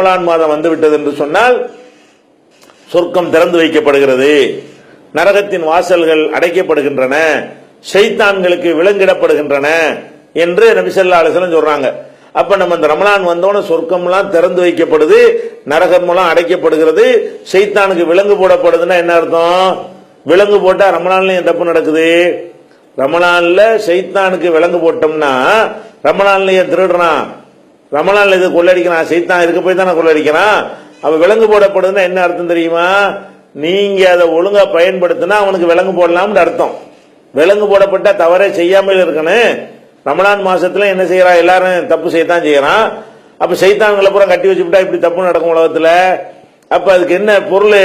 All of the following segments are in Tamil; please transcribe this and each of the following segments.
ரமலான் மாதம் வந்துவிட்டது என்று சொன்னால் சொர்க்கம் திறந்து வைக்கப்படுகிறது. நரகத்தின் வாசல்கள் அடைக்கப்படுகின்றன. ஷைத்தான்களுக்கு விலங்கிடப்படுகின்றன என்று நபிசல்லா அலிசலம் சொல்றாங்க. அப்ப நம்ம இந்த ரமலான் வந்தோன்னு சொர்க்கம்லாம் திறந்து வைக்கப்படுது நரகம்லாம் அடைக்கப்படுகிறது சைத்தானுக்கு விலங்கு போடப்படுதுன்னா என்ன அர்த்தம்? விலங்கு போட்டா ரமலான்லயும் தப்பு நடக்குது? ரமலான்ல சைத்தானுக்கு விலங்கு போட்டோம்னா ரமலான்லயே திருடுறான்? ரமலான்ல இது கொள்ளடிக்கிறான் சைத்தான் இருக்க போய் தானே கொள்ளடிக்கிறான்? அவன் விலங்கு போடப்படுதுன்னா என்ன அர்த்தம் தெரியுமா? நீங்க அதை ஒழுங்கா பயன்படுத்தினா அவனுக்கு விலங்கு போடலாம்னு அர்த்தம். விலங்கு போடப்பட்ட தவறே செய்யாமல் இருக்கணும். ரமலான் மாசத்துல என்ன செய்யறான் எல்லாரும் தப்பு செய்யத்தான் செய்யறான். அப்ப சைத்தான்களை பூரா கட்டி வச்சுட்டா இப்படி தப்பு நடக்கும் உலகத்துல? அப்ப அதுக்கு என்ன பொருள்?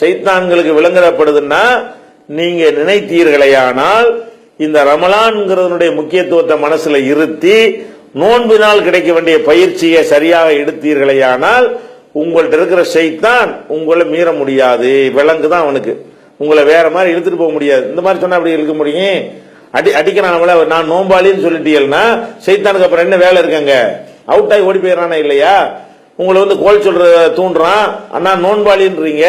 சைத்தான்களுக்கு விளங்கப்படுதுன்னா நீங்க நினைத்தீர்களேயானால் இந்த ரமலான்ங்கிறதனுடைய முக்கியத்துவத்தை மனசுல இருத்தி நோன்பினால் கிடைக்க வேண்டிய பயிற்சியை சரியாக எடுத்தீர்களேயானால் உங்கள்ட்ட இருக்கிற சைத்தான் உங்களை மீற முடியாது. விலங்கு தான் அவனுக்கு. உங்களை வேற மாதிரி இழுத்துட்டு போக முடியாது. இந்த மாதிரி சொன்னா அப்படி இழுக்க முடியும்? அடி அடிக்கிறான் அவள. நான் நோம்பாளின்னு சொல்லிட்டீங்கன்னா சைத்தானுக்கு அப்புறம் என்ன வேலை இருக்கங்க? அவுட் ஆகி ஓடி போயிடறானா இல்லையா? உங்களை வந்து கோல் சொல்ற தூண்டுறான். அண்ணா நோன்பாளின்றீங்க.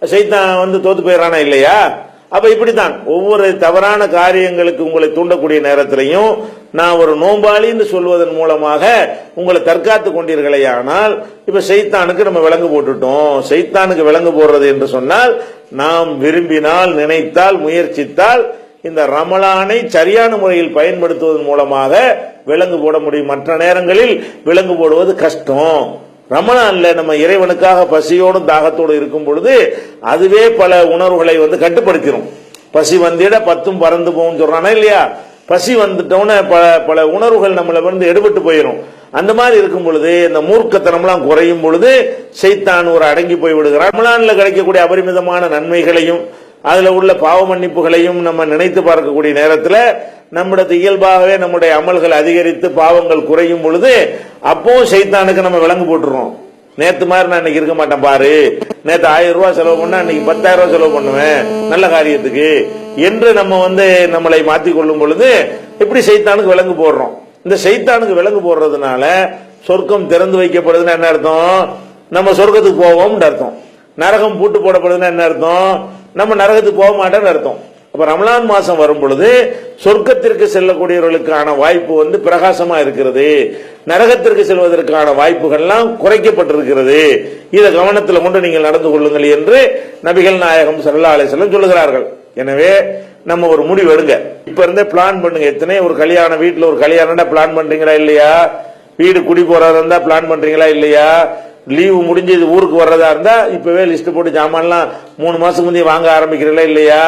சைத்தான் வந்து தோத்து போயிடறானா இல்லையா? அப்ப இப்படித்தான். ஒவ்வொரு தவறான காரியங்களுக்கு உங்களை தூண்டக்கூடிய நேரத்திலையும் நான் ஒரு நோம்பாளின்னு சொல்வதன் மூலமாக உங்களை தற்காத்து கொண்டீர்களே ஆனால் இப்ப சைத்தானுக்கு நம்ம விலங்கு போட்டுட்டோம். சைத்தானுக்கு விலங்கு போடுறது என்று சொன்னால் நாம் விரும்பினால் நினைத்தால் முயற்சித்தால் இந்த ரமலானை சரியான முறையில் பயன்படுத்துவதன் மூலமாக விலங்கு போட முடியும். மற்ற நேரங்களில் விலங்கு போடுவது கஷ்டம். ரமலான்ல நம்ம இறைவனுக்காக பசியோடும் தாகத்தோடு இருக்கும் பொழுது அதுவே பல உணர்வுகளை வந்து கட்டுப்படுத்திடும் பசி வந்திட பத்தும் பறந்து போகும் சொல்றானா இல்லையா? பசி வந்துட்டோன்னு பல பல உணர்வுகள் நம்மளை வந்து எடுபட்டு போயிடும் அந்த மாதிரி இருக்கும் பொழுது இந்த மூர்க்கத்தனம்லாம் குறையும் பொழுது செய்தான் ஒரு அடங்கி போய் விடுகிறார் ரமலான்ல கிடைக்கக்கூடிய அபரிமிதமான நன்மைகளையும் அதுல உள்ள பாவ மன்னிப்புகளையும் நம்ம நினைத்து பார்க்கக்கூடிய நேரத்தில் நம்மிடத்து இயல்பாகவே நம்முடைய அமல்கள் அதிகரித்து பாவங்கள் குறையும் பொழுது அப்பவும் சைத்தானுக்கு நம்ம விலங்கு போட்டுருவோம் நேத்து மாதிரி நான் இன்னைக்கு இருக்க மாட்டேன் பாரு. நேத்து ஆயிரம் ரூபாய் செலவு பண்ணா இன்னைக்கு பத்தாயிரம் ரூபாய் செலவு பண்ணுவேன். நல்ல காரியத்துக்கு. என்று நம்ம வந்து நம்மளை மாத்தி கொள்ளும் பொழுது இப்படி சைத்தானுக்கு விலங்கு போடுறோம். இந்த சைத்தானுக்கு விலங்கு போடுறதுனால சொர்க்கம் திறந்து வைக்கப்படுதுன்னா என்ன அர்த்தம்? நம்ம சொர்க்கத்துக்கு போவோம்னு அர்த்தம். நரகம் பூட்டு போடப்படுதுன்னா என்ன அர்த்தம்? நம்ம நரகத்துக்கு போக மாட்டோம்னு அர்த்தம். அப்ப ரமலான் மாசம் வரும் பொழுது சொர்க்கத்திற்கு செல்லக்கூடியவர்களுக்கான வாய்ப்பு வந்து பிரகாசமா இருக்கிறது. நரகத்திற்கு செல்வதற்கான வாய்ப்புகள்லாம் குறைக்கப்பட்டிருக்கிறது. இதை கவனத்தில் கொண்டு நீங்கள் நடந்து கொள்ளுங்கள் என்று நபிகள் நாயகம் சல்லா அலிசல்லம் சொல்லுகிறார்கள். எனவே நம்ம ஒரு முடிவு எடுங்க. இப்ப இருந்தே பிளான் பண்ணுங்க. எத்தனை ஒரு கல்யாணம் வீட்டுல ஒரு கல்யாணம் பிளான் பண்றீங்களா இல்லையா? வீடு குடி போறதா இருந்தா பிளான் பண்றீங்களா இல்லையா? லீவு முடிஞ்சு இது ஊருக்கு வர்றதா இருந்தா இப்பவே லிஸ்ட் போட்டு ஜாமான்லாம் மூணு மாசம் முந்தைய வாங்க ஆரம்பிக்கிறீங்களா இல்லையா?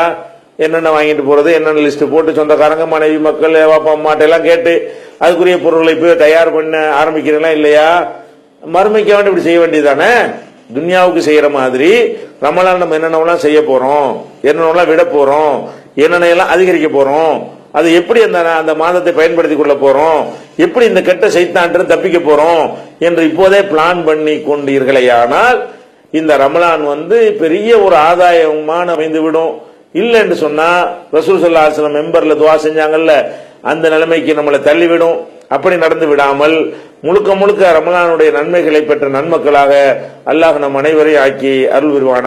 என்னென்ன வாங்கிட்டு போறது என்னென்ன லிஸ்ட் போட்டு சொந்தக்காரங்க மனைவி மக்கள் பாப்பா அம்மாட்ட எல்லாம் கேட்டு அதுக்குரிய பொருட்களை இப்போ தயார் பண்ண ஆரம்பிக்கிறீங்களா இல்லையா? மறுமைக்க வேண்டி இப்படி செய்ய வேண்டியதானே துன்யாவுக்கு செய்யற மாதிரி ரமலான் நம்ம என்னென்னலாம் செய்ய போறோம் என்னென்னலாம் விட போறோம் என்னென்ன எல்லாம் அதிகரிக்க போறோம் அது எப்படி அந்த அந்த மாதத்தை பயன்படுத்தி கொள்ள போறோம் எப்படி இந்த கெட்ட சைத்தான்று தப்பிக்க போறோம் என்று இப்போதே பிளான் பண்ணி கொண்டீர்களேயானால் இந்த ரமலான் வந்து பெரிய ஒரு ஆதாயமான அமைந்து விடும் இல்லை என்று சொன்னா ரசூல் சல்லா ஆசிரம் மெம்பர்ல துவா செஞ்சாங்கல்ல அந்த நிலைமைக்கு நம்மளை தள்ளிவிடும். அப்படி நடந்து விடாமல் முழுக்க முழுக்க ரமலானுடைய நன்மைகளை பெற்ற நன்மக்களாக அல்லாஹ் நம் அனைவரையும் ஆக்கி அருள் விரிவான